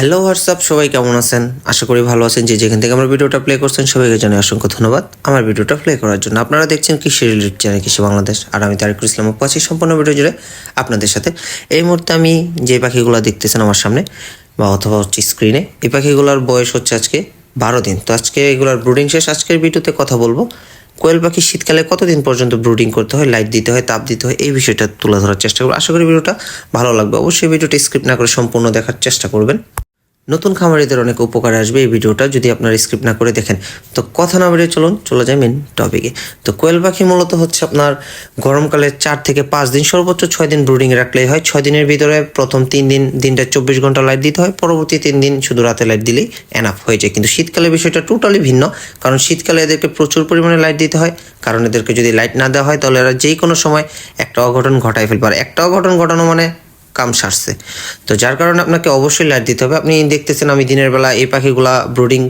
Hello WhatsApp সবাই কেমন আছেন? আশা করি ভালো আছেন। যে যেখান থেকে আমার ভিডিওটা প্লে করছেন, সবাইকে জানাই অসংখ্য ধন্যবাদ। আমার ভিডিওটা প্লে করার জন্য আপনারা দেখছেন কৃষি রিলেটেড চ্যানেল কৃষি বাংলাদেশ। আর আমি তারিকুল ইসলাম আছি সম্পূর্ণ ভিডিও জুড়ে আপনাদের সাথে। এই মুহূর্তে আমি যে পাখিগুলো দেখতেছেন আমার সামনে, বা অথবা হচ্ছে স্ক্রিনে এই পাখিগুলোর বয়স হচ্ছে আজকে বারো দিন। তো আজকে এগুলোর ব্রুডিং শেষ। আজকের ভিডিওতে কথা বলব, কোয়েল পাখি শীতকালে কতদিন পর্যন্ত ব্রুডিং করতে হয় লাইট দিতে হয়, তাপ দিতে হয়, এই বিষয়টা তুলে ধরার চেষ্টা করব। আশা করি ভিডিওটা ভালো লাগবে। অবশ্যই ভিডিওটা স্ক্রিপ্ট না করে সম্পূর্ণ দেখার চেষ্টা করবেন। নতুন খামারিদের অনেক উপকার আসবে এই ভিডিওটা যদি আপনারা স্ক্রিপ্ট না করে দেখেন। তো কথা না বেরিয়ে চলুন, চলে যায় মেন টপিকে তো কোয়েল পাখি মূলত হচ্ছে আপনার গরমকালে চার থেকে পাঁচ দিন, সর্বোচ্চ ছয় দিন ব্রুডিং রাখলেই হয়। ছয় দিনের ভিতরে প্রথম তিন দিন, দিনটা চব্বিশ ঘণ্টা লাইট দিতে হয়। পরবর্তী তিন দিন শুধু রাতে লাইট দিলেই এনাফ হয়ে যায়। কিন্তু শীতকালে বিষয়টা টোটালি ভিন্ন, কারণ শীতকালে এদেরকে প্রচুর পরিমাণে লাইট দিতে হয়। কারণ এদেরকে যদি লাইট না দেওয়া হয়, তাহলে এরা যেই কোনো সময় একটা অঘটন ঘটায় ফেলবে। আর একটা অঘটন ঘটানো মানে কাম সারছে। তো যার কারণে আপনাকে অবশ্যই লাইট দিতে হবে। আপনি দেখতেছেন আমি দিনের বেলা এই পাখিগুলা ব্রুডিং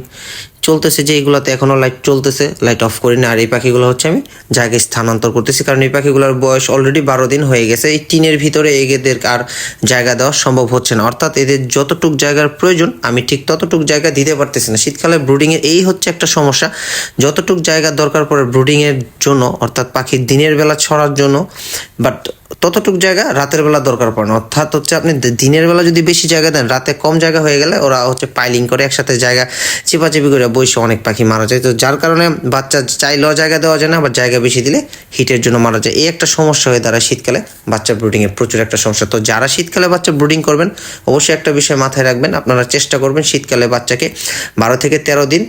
চলতেছে যে এইগুলাতে এখনও লাইট চলতেছে। লাইট অফ করি না আর এই পাখিগুলো হচ্ছে আমি জায়গায় স্থানান্তর করতেছি। কারণ এই পাখিগুলোর বয়স অলরেডি বারো দিন হয়ে গেছে। এই টিনের ভিতরে এদের আর জায়গা দেওয়া সম্ভব হচ্ছে না। অর্থাৎ এদের যতটুক জায়গার প্রয়োজন, আমি ঠিক ততটুক জায়গা দিতে পারতেছি না। শীতকালে ব্রুডিংয়ের এই হচ্ছে একটা সমস্যা। যতটুক জায়গা দরকার পড়ে ব্রুডিংয়ের জন্য, অর্থাৎ পাখির দিনের বেলা ছড়ার জন্য বাট ততটুক জায়গা রাতের বেলা দরকার পড়ে না। অর্থাৎ হচ্ছে আপনি দিনের বেলা যদি বেশি জায়গা দেন, রাতে কম জায়গা হয়ে গেলে ওরা হচ্ছে পাইলিং করে একসাথে জায়গা চিপাচিপি করে বসে অনেক পাখি মারা যায়। তো যার কারণে বাচ্চা চাইলেও জায়গা দেওয়া যায় না, আবার জায়গা বেশি দিলে হিটের জন্য মারা যায়। এই একটা সমস্যা হয়ে দাঁড়ায় শীতকালে, বাচ্চা ব্রুডিংয়ে প্রচুর একটা সমস্যা। তো যারা শীতকালে বাচ্চা ব্রুডিং করবেন, অবশ্যই একটা বিষয় মাথায় রাখবেন। আপনারা চেষ্টা করবেন শীতকালে বাচ্চাকে বারো থেকে তেরো দিন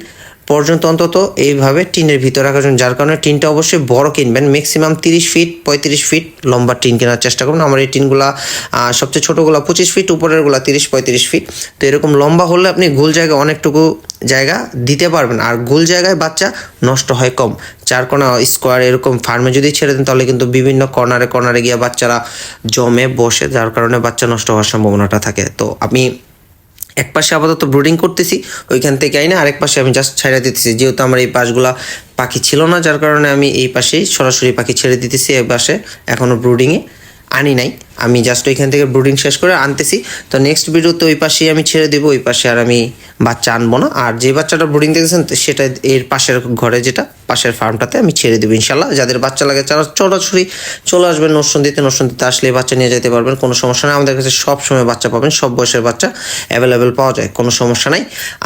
পর্যন্ত অন্তত এইভাবে টিনের ভিতরে রাখার জন্য, যার কারণে টিনটা অবশ্যই বড় কিনবেন ম্যাক্সিমাম তিরিশ ফিট পঁয়ত্রিশ ফিট লম্বা টিন কেনার চেষ্টা করবেন আমার এই টিনগুলা সবচেয়ে ছোটোগুলো পঁচিশ ফিট উপরেরগুলো তিরিশ, পঁয়ত্রিশ ফিট তো এরকম লম্বা হলে আপনি গোল জায়গায় অনেকটুকু জায়গা দিতে পারবেন। আর গোল জায়গায় বাচ্চা নষ্ট হয় কম। চার কোনা স্কোয়ার এরকম ফার্মে যদি ছেড়ে দেন, তাহলে কিন্তু বিভিন্ন কর্নারে কর্নারে গিয়ে বাচ্চারা জমে বসে, যার কারণে বাচ্চা নষ্ট হওয়ার সম্ভাবনাটা থাকে। তো আমি এক পাশে আপাতত ব্রুডিং করতেছি, ওইখান থেকে আইনা আরেক পাশে আমি জাস্ট ছাড়া দিতেছি। যেহেতু আমার এই পাশগুলা পাখি ছিল না, যার কারণে আমি এই পাশেই সরাসরি পাখি ছেড়ে দিতেছি এই পাশে। এখনও ব্রুডিংয়ে আনি নাই। আমি জাস্ট ওইখান থেকে ব্রুডিং শেষ করে আনতেছি। তো নেক্সট ভিডিওতে ওই পাশেই আমি ছেড়ে দেবো, ওই পাশে আর আমি বাচ্চা আনব না। আর যে বাচ্চাটা ব্রুডিং দেখেছেন সেটা এর পাশের ঘরে যেটা, পাশের ফার্মটাতে আমি ছেড়ে দেবো ইনশাল্লাহ। যাদের বাচ্চা লাগে তারা চড়াছড়ি চলে আসবেন, নরসন্দিতে নরসন্দিতে আসলে বাচ্চা নিয়ে যেতে পারবেন, কোনো সমস্যা নেই। আমাদের কাছে সব সময় বাচ্চা পাবেন, সব বয়সের বাচ্চা অ্যাভেলেবেল পাওয়া যায়, কোনো সমস্যা নাই।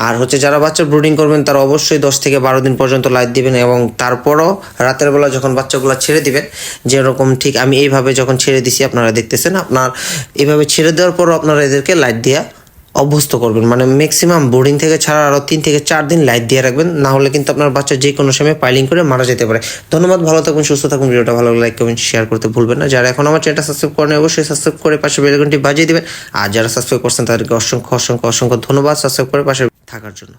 আর হচ্ছে যারা বাচ্চা ব্রুডিং করবেন, তারা অবশ্যই দশ থেকে বারো দিন পর্যন্ত লাইট দিবেন এবং তারপরও রাতের বেলা যখন বাচ্চাগুলো ছেড়ে দিবেন, যেরকম ঠিক আমি এইভাবে যখন ছেড়ে দিছি, আপনারা দেখতেছেন। আপনার এভাবে ছেড়ে দেওয়ার পরও আপনারা এদেরকে লাইট দেওয়া অভ্যস্ত করবেন। মানে ম্যাক্সিমাম বোর্ডিং থেকে ছাড়া আরও তিন থেকে চার দিন লাইট দিয়ে রাখবেন, না হলে কিন্তু আপনার বাচ্চা যে কোনো সময় পাইলিং করে মারা যেতে পারে। ধন্যবাদ, ভালো থাকুন, সুস্থ থাকুন, ভিডিওটা ভালো লাইক কমেন্ট শেয়ার করতে ভুলবেন না। যারা এখন আমার চ্যানেলটা সাবস্ক্রাইব করেন অবশ্যই সাবস্ক্রাইব করে পাশে বেলঘন্টি বাজিয়ে দেবেন। আর যারা সাবস্ক্রাইব করছেন, তাদেরকে অসংখ্য অসংখ্য অসংখ্য ধন্যবাদ সাবস্ক্রাইব করে পাশে থাকার জন্য।